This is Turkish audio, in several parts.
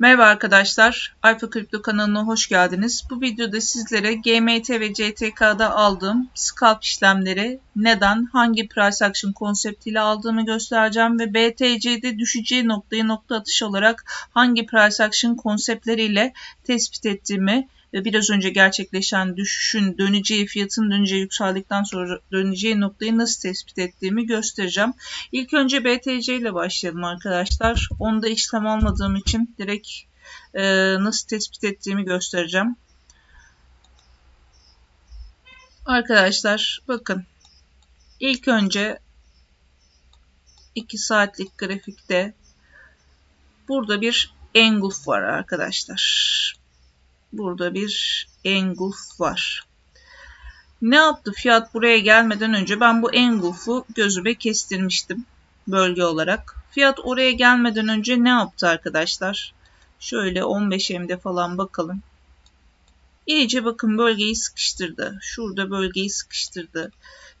Merhaba arkadaşlar, Alfa Kripto kanalına hoş geldiniz. Bu videoda sizlere GMT ve CTK'da aldığım scalp işlemleri neden, hangi price action konseptiyle aldığımı göstereceğim ve BTC'de düşeceği noktayı nokta atış olarak hangi price action konseptleriyle tespit ettiğimi biraz önce gerçekleşen düşüşün döneceği, fiyatın döneceği, yükseldikten sonra döneceği noktayı nasıl tespit ettiğimi göstereceğim. İlk önce BTC ile başlayalım arkadaşlar. Onda işlem almadığım için direkt e, nasıl tespit ettiğimi göstereceğim. Arkadaşlar bakın. İlk önce 2 saatlik grafikte burada bir engulf var arkadaşlar burada bir engulf var. Ne yaptı fiyat buraya gelmeden önce ben bu engulf'u gözüme kestirmiştim bölge olarak. Fiyat oraya gelmeden önce ne yaptı arkadaşlar? Şöyle 15 M'de falan bakalım. İyice bakın bölgeyi sıkıştırdı. Şurada bölgeyi sıkıştırdı.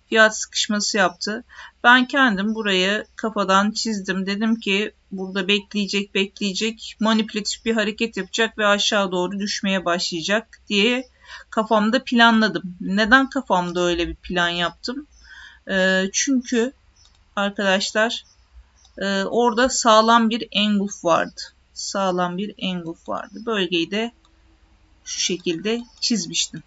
Fiyat sıkışması yaptı. Ben kendim burayı kafadan çizdim. Dedim ki burada bekleyecek bekleyecek manipülatif bir hareket yapacak ve aşağı doğru düşmeye başlayacak diye kafamda planladım. Neden kafamda öyle bir plan yaptım? E, çünkü arkadaşlar e, orada sağlam bir engulf vardı. Sağlam bir engulf vardı. Bölgeyi de şu şekilde çizmiştim.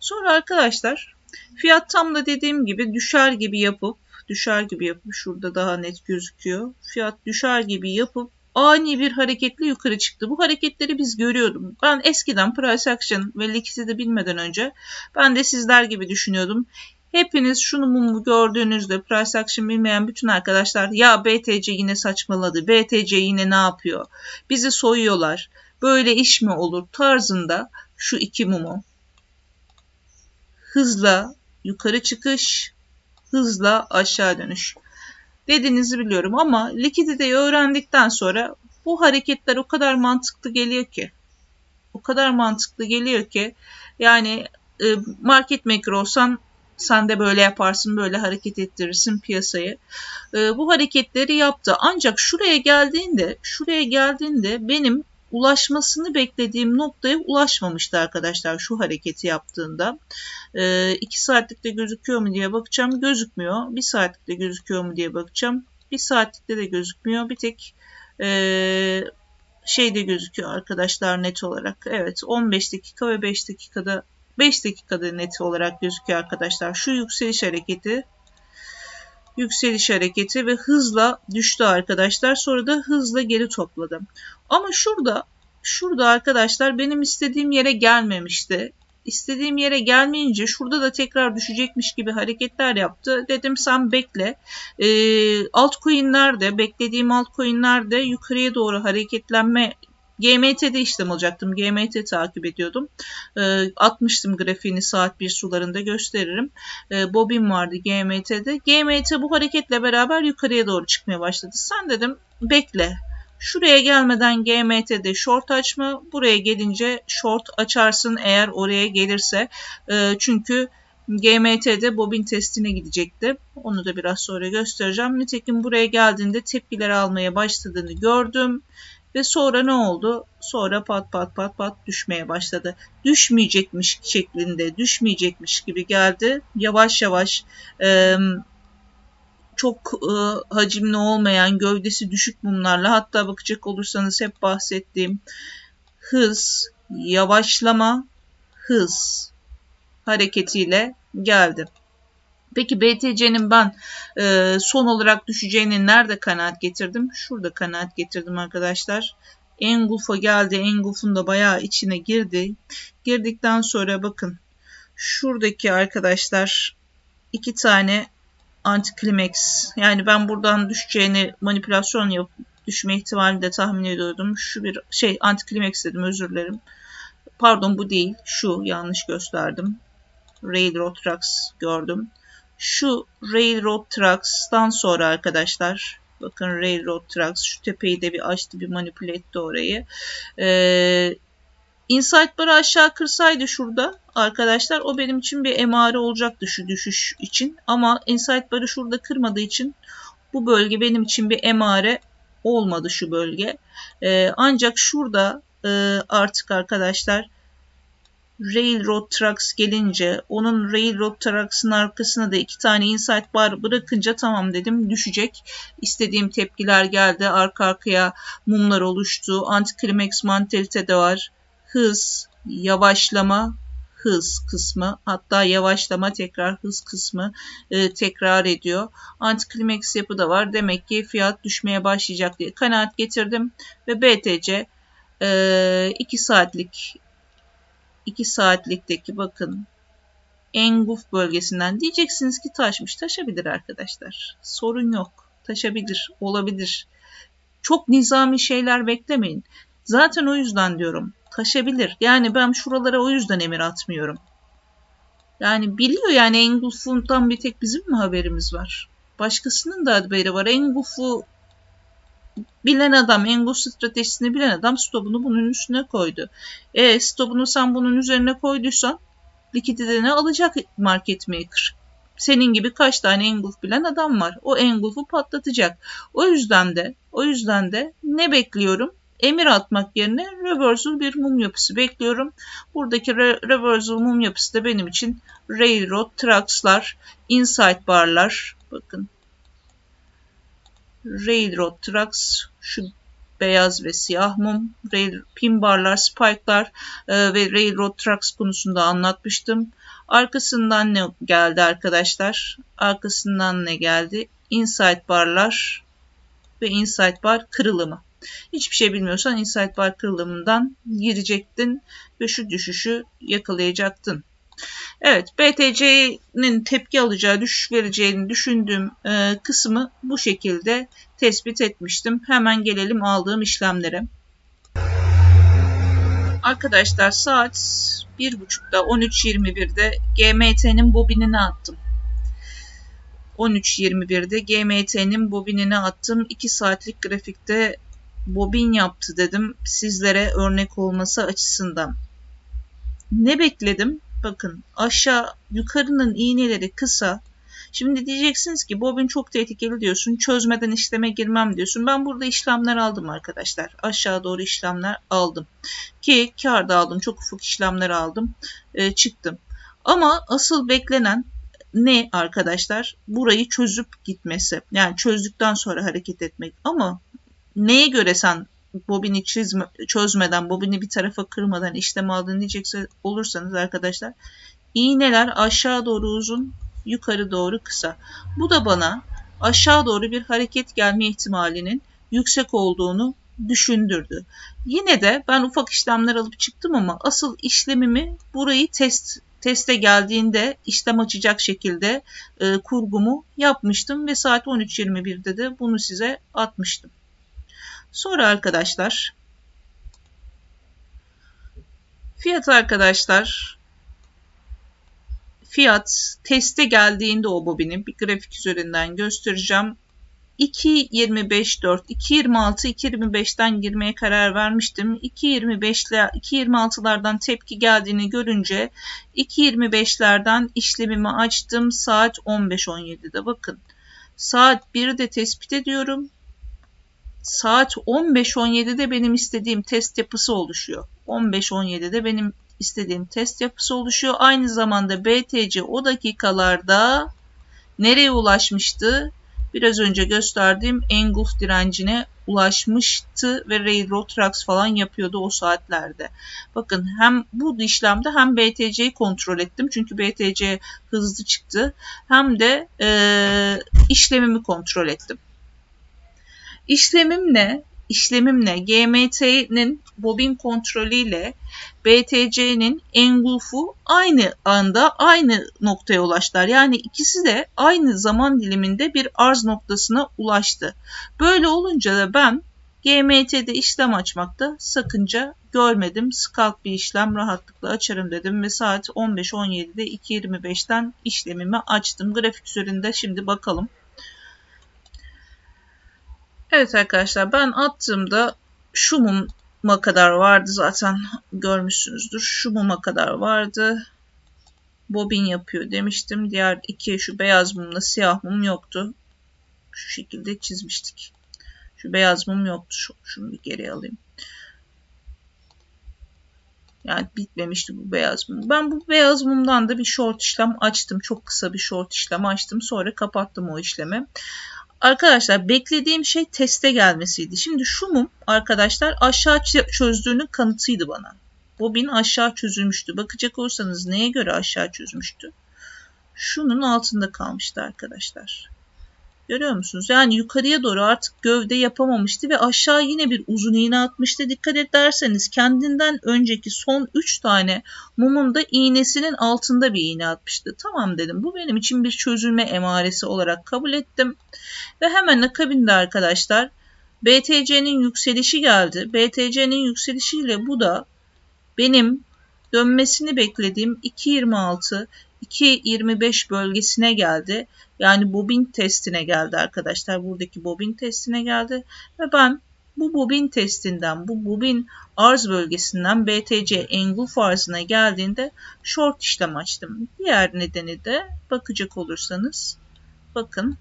Sonra arkadaşlar fiyat tam da dediğim gibi düşer gibi yapıp düşer gibi yapıp şurada daha net gözüküyor. Fiyat düşer gibi yapıp ani bir hareketle yukarı çıktı. Bu hareketleri biz görüyordum. Ben eskiden price action ve likidite bilmeden önce ben de sizler gibi düşünüyordum. Hepiniz şunu mumu gördüğünüzde price action bilmeyen bütün arkadaşlar ya BTC yine saçmaladı. BTC yine ne yapıyor? Bizi soyuyorlar. Böyle iş mi olur tarzında şu iki mumu hızla yukarı çıkış, hızla aşağı dönüş dediğinizi biliyorum ama likiditeyi öğrendikten sonra bu hareketler o kadar mantıklı geliyor ki o kadar mantıklı geliyor ki yani e, market maker olsan sen de böyle yaparsın, böyle hareket ettirirsin piyasayı. E, bu hareketleri yaptı. Ancak şuraya geldiğinde, şuraya geldiğinde benim ulaşmasını beklediğim noktaya ulaşmamıştı arkadaşlar şu hareketi yaptığında. 2 e, saatlikte gözüküyor mu diye bakacağım. Gözükmüyor. 1 saatlikte gözüküyor mu diye bakacağım. 1 saatlikte de gözükmüyor. Bir tek e, şeyde gözüküyor arkadaşlar net olarak. Evet 15 dakika ve 5 dakikada 5 dakikada net olarak gözüküyor arkadaşlar. Şu yükseliş hareketi yükseliş hareketi ve hızla düştü arkadaşlar. Sonra da hızla geri topladı. Ama şurada şurada arkadaşlar benim istediğim yere gelmemişti. İstediğim yere gelmeyince şurada da tekrar düşecekmiş gibi hareketler yaptı. Dedim sen bekle. E, altcoin'ler de beklediğim altcoin'ler de yukarıya doğru hareketlenme GMT'de işlem alacaktım. GMT takip ediyordum. E, atmıştım grafiğini saat 1 sularında gösteririm. E, bobin vardı GMT'de. GMT bu hareketle beraber yukarıya doğru çıkmaya başladı. Sen dedim bekle. Şuraya gelmeden GMT'de short açma. Buraya gelince short açarsın eğer oraya gelirse. E, çünkü GMT'de bobin testine gidecekti. Onu da biraz sonra göstereceğim. Nitekim buraya geldiğinde tepkiler almaya başladığını gördüm. Ve sonra ne oldu? Sonra pat pat pat pat düşmeye başladı. Düşmeyecekmiş şeklinde, düşmeyecekmiş gibi geldi. Yavaş yavaş e, çok e, hacimli olmayan, gövdesi düşük mumlarla hatta bakacak olursanız hep bahsettiğim hız, yavaşlama, hız hareketiyle geldi. Peki BTC'nin ben e, son olarak düşeceğini nerede kanaat getirdim? Şurada kanaat getirdim arkadaşlar. Engulf'a geldi. Engulf'un da bayağı içine girdi. Girdikten sonra bakın şuradaki arkadaşlar iki tane antiklimax yani ben buradan düşeceğini manipülasyon yapıp düşme ihtimalini de tahmin ediyordum. Şu bir şey antiklimax dedim özür dilerim. Pardon bu değil. Şu yanlış gösterdim. Railroad Trucks gördüm. Şu Railroad Trucks'tan sonra arkadaşlar bakın Railroad Trucks şu tepeyi de bir açtı bir manipüle etti orayı. Ee, Insight barı aşağı kırsaydı şurada arkadaşlar o benim için bir emare olacaktı şu düşüş için. Ama Insight barı şurada kırmadığı için bu bölge benim için bir emare olmadı şu bölge. E, ancak şurada e, artık arkadaşlar Railroad Trucks gelince onun Railroad Trucks'ın arkasına da iki tane Insight Bar bırakınca tamam dedim düşecek. İstediğim tepkiler geldi. Arka arkaya mumlar oluştu. Anti-Climax mantalite de var. Hız, yavaşlama, hız kısmı hatta yavaşlama tekrar hız kısmı e, tekrar ediyor. Anti-Climax yapı da var. Demek ki fiyat düşmeye başlayacak diye kanaat getirdim ve BTC 2 e, saatlik 2 saatlikteki bakın Enguf bölgesinden diyeceksiniz ki taşmış. Taşabilir arkadaşlar. Sorun yok. Taşabilir. Olabilir. Çok nizami şeyler beklemeyin. Zaten o yüzden diyorum. Taşabilir. Yani ben şuralara o yüzden emir atmıyorum. Yani biliyor yani Engulf'undan bir tek bizim mi haberimiz var? Başkasının da haberi var. Engulf'u bilen adam, Engulf stratejisini bilen adam stopunu bunun üstüne koydu. E stopunu sen bunun üzerine koyduysan likiditeni alacak market maker. Senin gibi kaç tane engulf bilen adam var. O engulf'u patlatacak. O yüzden de o yüzden de ne bekliyorum? Emir atmak yerine reversal bir mum yapısı bekliyorum. Buradaki re- reversal mum yapısı da benim için railroad trucks'lar, insight barlar. Bakın Railroad Trucks şu beyaz ve siyah mum, rail, pin barlar, spike'lar e, ve Railroad Trucks konusunda anlatmıştım. Arkasından ne geldi arkadaşlar? Arkasından ne geldi? Inside barlar ve inside bar kırılımı. Hiçbir şey bilmiyorsan inside bar kırılımından girecektin ve şu düşüşü yakalayacaktın. Evet, BTC'nin tepki alacağı, düşüş vereceğini düşündüğüm e, kısmı bu şekilde tespit etmiştim. Hemen gelelim aldığım işlemlere. Arkadaşlar saat 1.30'da 13.21'de GMT'nin bobinini attım. 13.21'de GMT'nin bobinini attım. 2 saatlik grafikte bobin yaptı dedim sizlere örnek olması açısından. Ne bekledim? Bakın aşağı yukarının iğneleri kısa. Şimdi diyeceksiniz ki bobin çok tehlikeli diyorsun. Çözmeden işleme girmem diyorsun. Ben burada işlemler aldım arkadaşlar. Aşağı doğru işlemler aldım. Ki karda aldım. Çok ufak işlemler aldım. E, çıktım. Ama asıl beklenen ne arkadaşlar? Burayı çözüp gitmesi. Yani çözdükten sonra hareket etmek. Ama neye göre sen bobini çizme, çözmeden, bobini bir tarafa kırmadan işlem aldığını diyecekse olursanız arkadaşlar iğneler aşağı doğru uzun, yukarı doğru kısa. Bu da bana aşağı doğru bir hareket gelme ihtimalinin yüksek olduğunu düşündürdü. Yine de ben ufak işlemler alıp çıktım ama asıl işlemimi burayı test teste geldiğinde işlem açacak şekilde e, kurgumu yapmıştım ve saat 13.21'de de bunu size atmıştım. Sonra arkadaşlar fiyat arkadaşlar fiyat teste geldiğinde o bobinin bir grafik üzerinden göstereceğim. 2.25.4, 2.26, 2.25'ten girmeye karar vermiştim. 2.25 ile 2.26'lardan tepki geldiğini görünce 2.25'lerden işlemimi açtım saat 15.17'de. Bakın saat 1'de tespit ediyorum saat 15-17'de benim istediğim test yapısı oluşuyor. 15-17'de benim istediğim test yapısı oluşuyor. Aynı zamanda BTC o dakikalarda nereye ulaşmıştı? Biraz önce gösterdiğim engulf direncine ulaşmıştı ve Railroad Trucks falan yapıyordu o saatlerde. Bakın hem bu işlemde hem BTC'yi kontrol ettim çünkü BTC hızlı çıktı hem de e, işlemimi kontrol ettim. İşlemimle işlemimle GMT'nin bobin kontrolüyle BTC'nin engulfu aynı anda aynı noktaya ulaştılar. Yani ikisi de aynı zaman diliminde bir arz noktasına ulaştı. Böyle olunca da ben GMT'de işlem açmakta sakınca görmedim. Scalp bir işlem rahatlıkla açarım dedim ve saat 15.17'de 2.25'ten işlemimi açtım. Grafik üzerinde şimdi bakalım. Evet arkadaşlar ben attığımda şu muma kadar vardı zaten görmüşsünüzdür. Şu muma kadar vardı. Bobin yapıyor demiştim. Diğer iki şu beyaz mumla siyah mum yoktu. Şu şekilde çizmiştik. Şu beyaz mum yoktu. Şu, şunu bir geri alayım. Yani bitmemişti bu beyaz mum. Ben bu beyaz mumdan da bir short işlem açtım. Çok kısa bir short işlem açtım. Sonra kapattım o işlemi. Arkadaşlar beklediğim şey teste gelmesiydi. Şimdi şu mum arkadaşlar aşağı çözdüğünün kanıtıydı bana. Bobin aşağı çözülmüştü. Bakacak olursanız neye göre aşağı çözmüştü? Şunun altında kalmıştı arkadaşlar. Görüyor musunuz? Yani yukarıya doğru artık gövde yapamamıştı ve aşağı yine bir uzun iğne atmıştı. Dikkat ederseniz kendinden önceki son 3 tane mumun da iğnesinin altında bir iğne atmıştı. Tamam dedim bu benim için bir çözülme emaresi olarak kabul ettim. Ve hemen akabinde arkadaşlar BTC'nin yükselişi geldi. BTC'nin yükselişiyle bu da benim dönmesini beklediğim 2.26 2.25 bölgesine geldi. Yani bobin testine geldi arkadaşlar. Buradaki bobin testine geldi. Ve ben bu bobin testinden, bu bobin arz bölgesinden BTC engulf arzına geldiğinde short işlem açtım. Diğer nedeni de bakacak olursanız bakın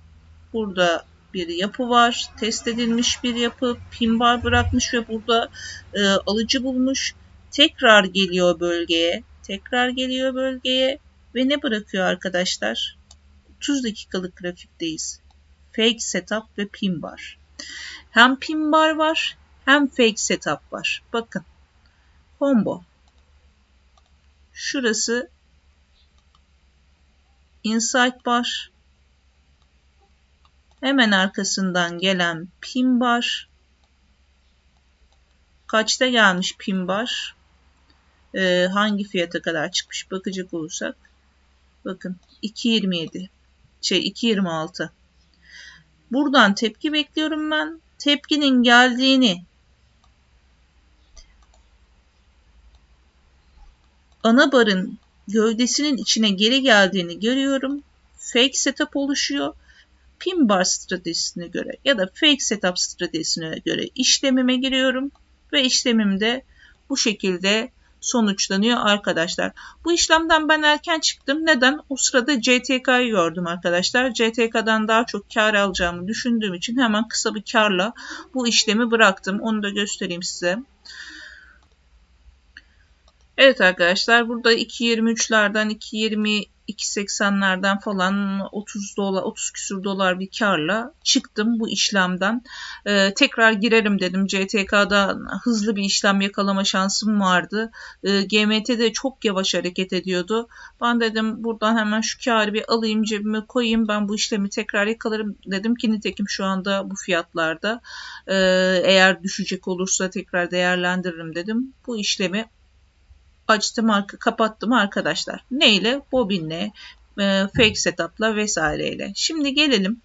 burada bir yapı var. Test edilmiş bir yapı. Pin bar bırakmış ve burada e, alıcı bulmuş. Tekrar geliyor bölgeye. Tekrar geliyor bölgeye ve ne bırakıyor arkadaşlar? 30 dakikalık grafikteyiz. Fake setup ve pin bar. Hem pin bar var hem fake setup var. Bakın. Combo. Şurası insight bar. Hemen arkasından gelen pin bar. Kaçta gelmiş pin bar? Ee, hangi fiyata kadar çıkmış bakacak olursak. Bakın 2.27 şey 2.26 buradan tepki bekliyorum ben. Tepkinin geldiğini. Ana barın gövdesinin içine geri geldiğini görüyorum. Fake setup oluşuyor. Pin bar stratejisine göre ya da fake setup stratejisine göre işlemime giriyorum. Ve işlemimde bu şekilde sonuçlanıyor arkadaşlar. Bu işlemden ben erken çıktım. Neden? O sırada CTK'yı gördüm arkadaşlar. CTK'dan daha çok kar alacağımı düşündüğüm için hemen kısa bir karla bu işlemi bıraktım. Onu da göstereyim size. Evet arkadaşlar burada 2.23'lerden 2.20 2.80'lerden falan 30 dolar 30 küsur dolar bir karla çıktım bu işlemden. Ee, tekrar girerim dedim. CTK'da hızlı bir işlem yakalama şansım vardı. Ee, GMT de çok yavaş hareket ediyordu. Ben dedim buradan hemen şu karı bir alayım cebime koyayım. Ben bu işlemi tekrar yakalarım dedim ki nitekim şu anda bu fiyatlarda. Ee, eğer düşecek olursa tekrar değerlendiririm dedim. Bu işlemi açtım arka kapattım arkadaşlar. Neyle? Bobinle, e, fake setup'la vesaireyle. Şimdi gelelim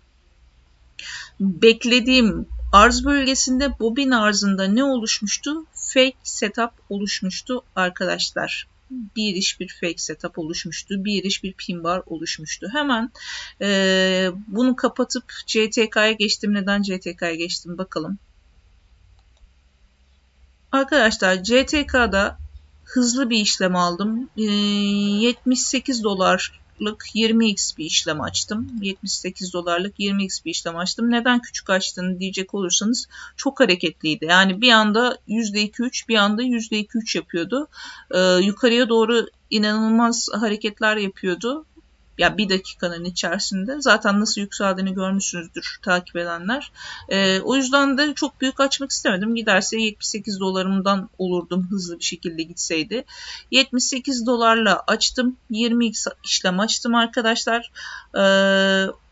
beklediğim arz bölgesinde bobin arzında ne oluşmuştu? Fake setup oluşmuştu arkadaşlar. Bir iş bir fake setup oluşmuştu. Bir iş bir pin bar oluşmuştu. Hemen e, bunu kapatıp CTK'ya geçtim. Neden CTK'ya geçtim bakalım. Arkadaşlar CTK'da hızlı bir işlem aldım. 78 ee, dolarlık 20x bir işlem açtım. 78 dolarlık 20x bir işlem açtım. Neden küçük açtın diyecek olursanız çok hareketliydi. Yani bir anda %2-3 bir anda %2-3 yapıyordu. Ee, yukarıya doğru inanılmaz hareketler yapıyordu ya bir dakikanın içerisinde zaten nasıl yükseldiğini görmüşsünüzdür takip edenler. E, o yüzden de çok büyük açmak istemedim. Giderse 78 dolarımdan olurdum hızlı bir şekilde gitseydi. 78 dolarla açtım. 20 işlem açtım arkadaşlar. E,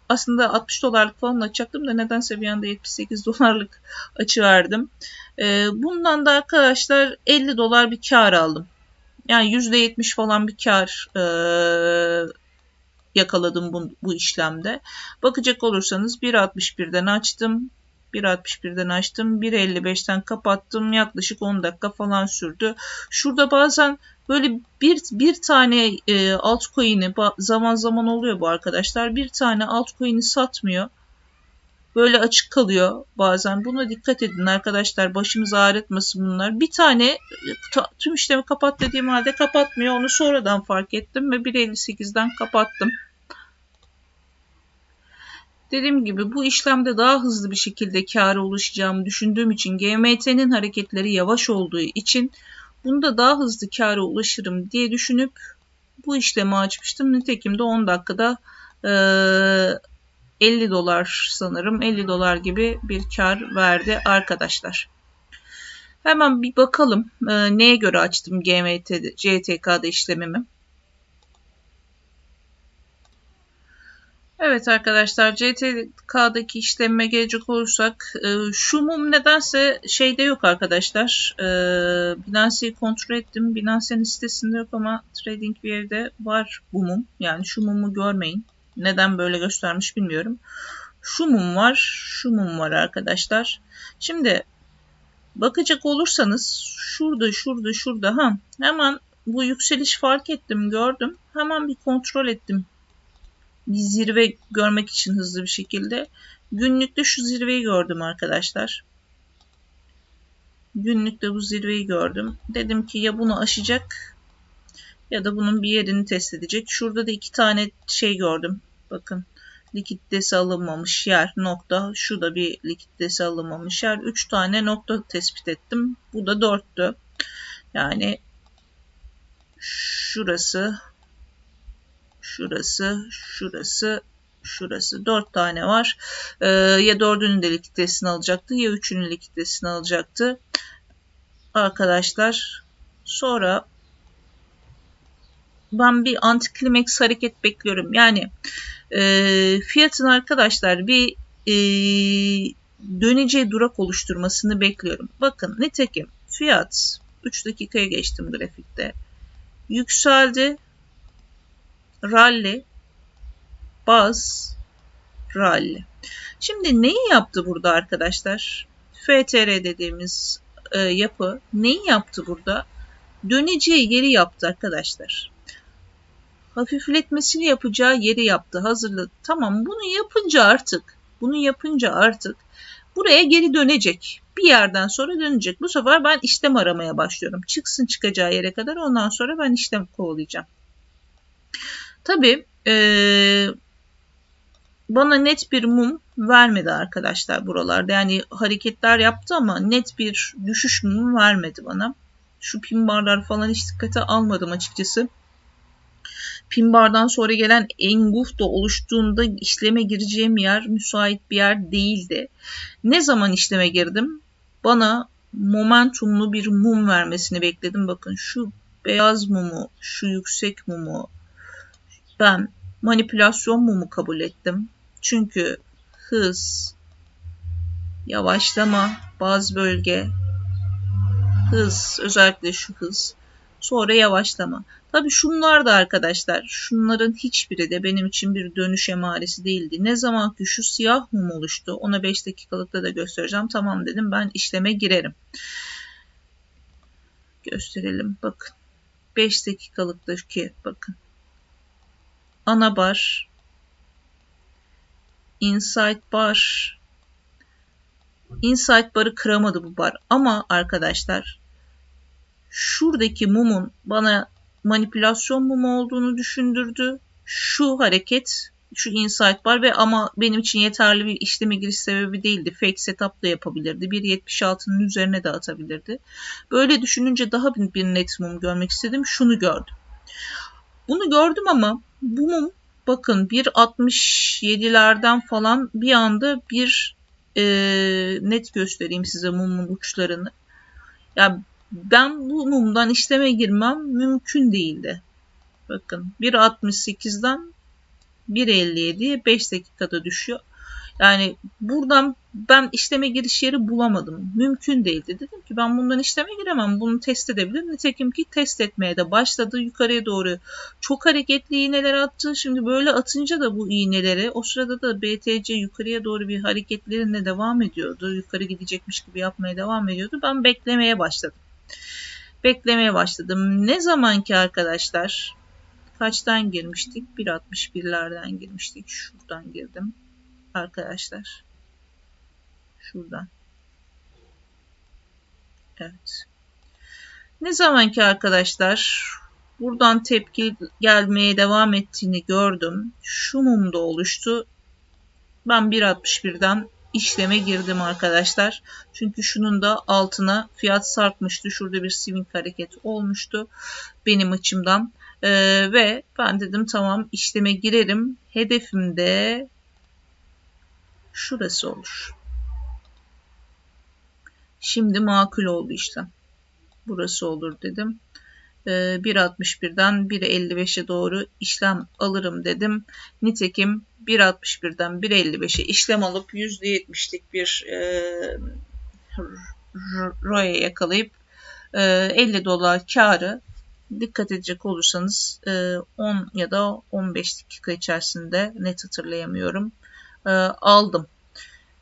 aslında 60 dolarlık falan açacaktım da nedense bir anda 78 dolarlık açı verdim. E, bundan da arkadaşlar 50 dolar bir kar aldım. Yani %70 falan bir kar e, yakaladım bu, bu işlemde. Bakacak olursanız 1.61'den açtım. 1.61'den açtım. 1.55'ten kapattım. Yaklaşık 10 dakika falan sürdü. Şurada bazen böyle bir, bir tane e, altcoin'i zaman zaman oluyor bu arkadaşlar. Bir tane altcoin'i satmıyor böyle açık kalıyor bazen. Buna dikkat edin arkadaşlar. Başımız ağrıtmasın bunlar. Bir tane tüm işlemi kapat dediğim halde kapatmıyor. Onu sonradan fark ettim ve 1.58'den kapattım. Dediğim gibi bu işlemde daha hızlı bir şekilde kâra ulaşacağımı düşündüğüm için GMT'nin hareketleri yavaş olduğu için bunda daha hızlı kâra ulaşırım diye düşünüp bu işlemi açmıştım. Nitekim de 10 dakikada e, 50 dolar sanırım 50 dolar gibi bir kar verdi arkadaşlar. Hemen bir bakalım e, neye göre açtım GMT, CTK'da işlemimi. Evet arkadaşlar CTK'daki işleme gelecek olursak e, şu mum nedense şeyde yok arkadaşlar. E, Binance'yi kontrol ettim. Binance'nin sitesinde yok ama TradingView'de var bu mum. Yani şu mumu görmeyin. Neden böyle göstermiş bilmiyorum. Şu mum var, şu mum var arkadaşlar. Şimdi bakacak olursanız şurada, şurada, şurada ha hemen bu yükseliş fark ettim, gördüm. Hemen bir kontrol ettim bir zirve görmek için hızlı bir şekilde. Günlükte şu zirveyi gördüm arkadaşlar. Günlükte bu zirveyi gördüm. Dedim ki ya bunu aşacak ya da bunun bir yerini test edecek. Şurada da iki tane şey gördüm. Bakın likiditesi alınmamış yer nokta. Şu da bir likiditesi alınmamış yer. Üç tane nokta tespit ettim. Bu da dörttü. Yani şurası şurası, şurası, şurası. Dört tane var. Ee, ya dördünün de likiditesini alacaktı ya üçünün likiditesini alacaktı. Arkadaşlar sonra ben bir antiklimaks hareket bekliyorum. Yani e, fiyatın arkadaşlar bir e, döneceği durak oluşturmasını bekliyorum. Bakın nitekim fiyat 3 dakikaya geçtim grafikte. Yükseldi rally, baz, rally. Şimdi neyi yaptı burada arkadaşlar? FTR dediğimiz e, yapı neyi yaptı burada? Döneceği yeri yaptı arkadaşlar. Hafifletmesini yapacağı yeri yaptı, hazırladı. Tamam bunu yapınca artık, bunu yapınca artık buraya geri dönecek. Bir yerden sonra dönecek. Bu sefer ben işlem aramaya başlıyorum. Çıksın çıkacağı yere kadar ondan sonra ben işlem kovalayacağım. Tabii ee, bana net bir mum vermedi arkadaşlar buralarda. Yani hareketler yaptı ama net bir düşüş mumu vermedi bana. Şu pin barlar falan hiç dikkate almadım açıkçası. Pin bardan sonra gelen engulf da oluştuğunda işleme gireceğim yer müsait bir yer değildi. Ne zaman işleme girdim? Bana momentumlu bir mum vermesini bekledim. Bakın şu beyaz mumu, şu yüksek mumu, ben manipülasyon mumu kabul ettim. Çünkü hız, yavaşlama, baz bölge, hız, özellikle şu hız, sonra yavaşlama. Tabii şunlar da arkadaşlar, şunların hiçbiri de benim için bir dönüş emaresi değildi. Ne zaman ki şu siyah mum oluştu, ona 5 dakikalıkta da göstereceğim. Tamam dedim ben işleme girerim. Gösterelim bakın. 5 dakikalıktaki bakın ana bar, inside bar, inside barı kıramadı bu bar. Ama arkadaşlar şuradaki mumun bana manipülasyon mumu olduğunu düşündürdü. Şu hareket şu insight bar ve ama benim için yeterli bir işleme giriş sebebi değildi. Fake setup da yapabilirdi. 1.76'nın üzerine de atabilirdi. Böyle düşününce daha bir net mum görmek istedim. Şunu gördüm. Bunu gördüm ama bu mum bakın 1.67'lerden falan bir anda bir e, net göstereyim size mumun uçlarını. Ya ben bu mumdan işleme girmem mümkün değildi. Bakın 1.68'den 1.57'ye 5 dakikada düşüyor. Yani buradan ben işleme giriş yeri bulamadım. Mümkün değildi. Dedim ki ben bundan işleme giremem. Bunu test edebilirim. Nitekim ki test etmeye de başladı. Yukarıya doğru çok hareketli iğneler attı. Şimdi böyle atınca da bu iğneleri o sırada da BTC yukarıya doğru bir hareketlerine devam ediyordu. Yukarı gidecekmiş gibi yapmaya devam ediyordu. Ben beklemeye başladım. Beklemeye başladım. Ne zaman ki arkadaşlar kaçtan girmiştik? 1.61'lerden girmiştik. Şuradan girdim arkadaşlar. Şuradan. Evet. Ne zaman ki arkadaşlar buradan tepki gelmeye devam ettiğini gördüm. Şu mumda oluştu. Ben 1.61'den işleme girdim arkadaşlar. Çünkü şunun da altına fiyat sarkmıştı. Şurada bir swing hareket olmuştu benim açımdan. Ee, ve ben dedim tamam işleme girerim. Hedefim de şurası olur. Şimdi makul oldu işlem. Burası olur dedim. 1.61'den 1.55'e doğru işlem alırım dedim. Nitekim 1.61'den 1.55'e işlem alıp %70'lik bir e, ROE yakalayıp e, 50 dolar karı dikkat edecek olursanız e, 10 ya da 15 dakika içerisinde net hatırlayamıyorum e, aldım.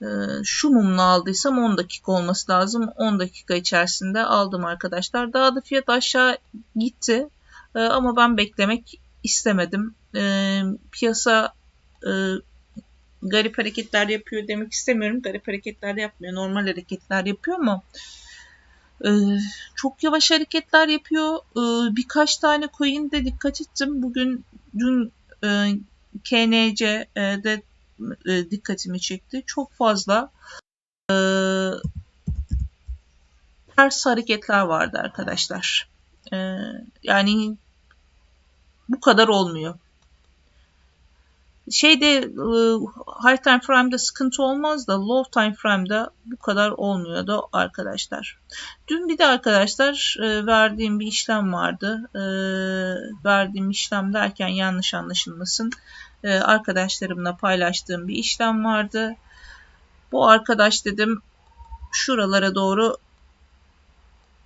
E, şu mumla aldıysam 10 dakika olması lazım. 10 dakika içerisinde aldım arkadaşlar. Daha da fiyat aşağı gitti e, ama ben beklemek istemedim. E, piyasa e, garip hareketler yapıyor demek istemiyorum. Garip hareketler yapmıyor. Normal hareketler yapıyor ama e, çok yavaş hareketler yapıyor. Birkaç tane coin de dikkat ettim. Bugün dün e, KNC'de e, dikkatimi çekti. Çok fazla e, ters hareketler vardı arkadaşlar. E, yani bu kadar olmuyor şeyde e, high time frame'de sıkıntı olmaz da low time frame'de bu kadar olmuyordu arkadaşlar. Dün bir de arkadaşlar e, verdiğim bir işlem vardı. E, verdiğim işlem derken yanlış anlaşılmasın. Arkadaşlarımla paylaştığım bir işlem vardı. Bu arkadaş dedim şuralara doğru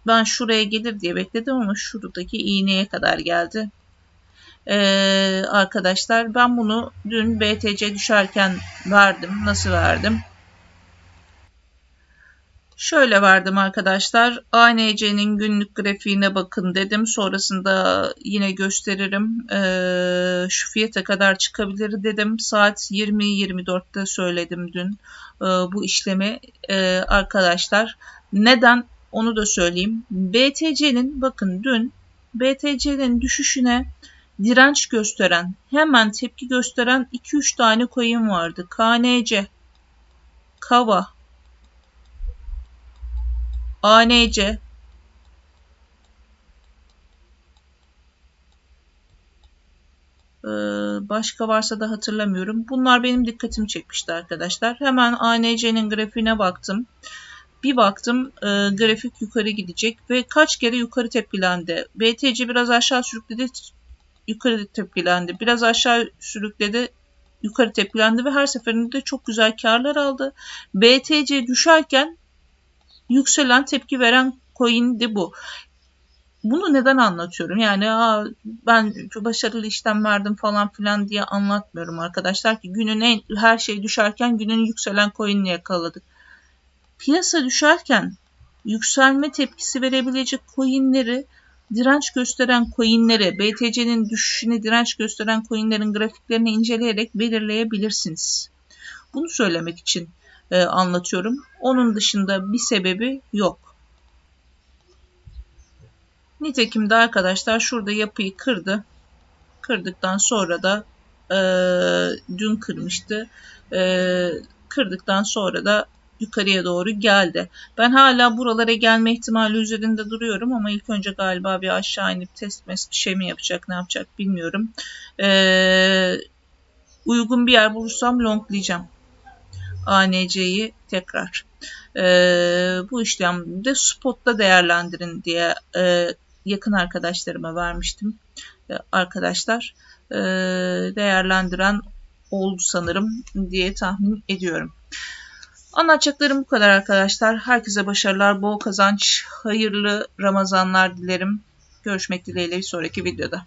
ben şuraya gelir diye bekledim ama şuradaki iğneye kadar geldi ee, arkadaşlar. Ben bunu dün BTC düşerken verdim. Nasıl verdim? Şöyle verdim arkadaşlar. ANC'nin günlük grafiğine bakın dedim. Sonrasında yine gösteririm. Ee, şu fiyata kadar çıkabilir dedim. Saat 20-24'te söyledim dün ee, bu işlemi ee, arkadaşlar. Neden? Onu da söyleyeyim. BTC'nin bakın dün BTC'nin düşüşüne direnç gösteren, hemen tepki gösteren 2-3 tane coin vardı. KNC, Kava, ANC, ee, başka varsa da hatırlamıyorum. Bunlar benim dikkatimi çekmişti arkadaşlar. Hemen ANC'nin grafiğine baktım. Bir baktım e, grafik yukarı gidecek ve kaç kere yukarı tepkilendi. BTC biraz aşağı sürükledi yukarı tepkilendi. Biraz aşağı sürükledi yukarı tepkilendi ve her seferinde de çok güzel karlar aldı. BTC düşerken yükselen tepki veren coin'di bu. Bunu neden anlatıyorum? Yani Aa, ben başarılı işlem verdim falan filan diye anlatmıyorum arkadaşlar ki günün en, her şey düşerken günün yükselen coin'ini yakaladık. Piyasa düşerken yükselme tepkisi verebilecek coin'leri direnç gösteren coinlere, BTC'nin düşüşüne direnç gösteren coinlerin grafiklerini inceleyerek belirleyebilirsiniz. Bunu söylemek için e, anlatıyorum. Onun dışında bir sebebi yok. Nitekim de arkadaşlar şurada yapıyı kırdı. Kırdıktan sonra da e, dün kırmıştı. E, kırdıktan sonra da yukarıya doğru geldi. Ben hala buralara gelme ihtimali üzerinde duruyorum ama ilk önce galiba bir aşağı inip test bir şey mi yapacak ne yapacak bilmiyorum. Ee, uygun bir yer bulursam longlayacağım. ANC'yi tekrar. Ee, bu işlemde spotta değerlendirin diye e, yakın arkadaşlarıma vermiştim. Ee, arkadaşlar e, değerlendiren oldu sanırım diye tahmin ediyorum. Anlatacaklarım bu kadar arkadaşlar. Herkese başarılar, bol kazanç, hayırlı Ramazanlar dilerim. Görüşmek dileğiyle bir sonraki videoda.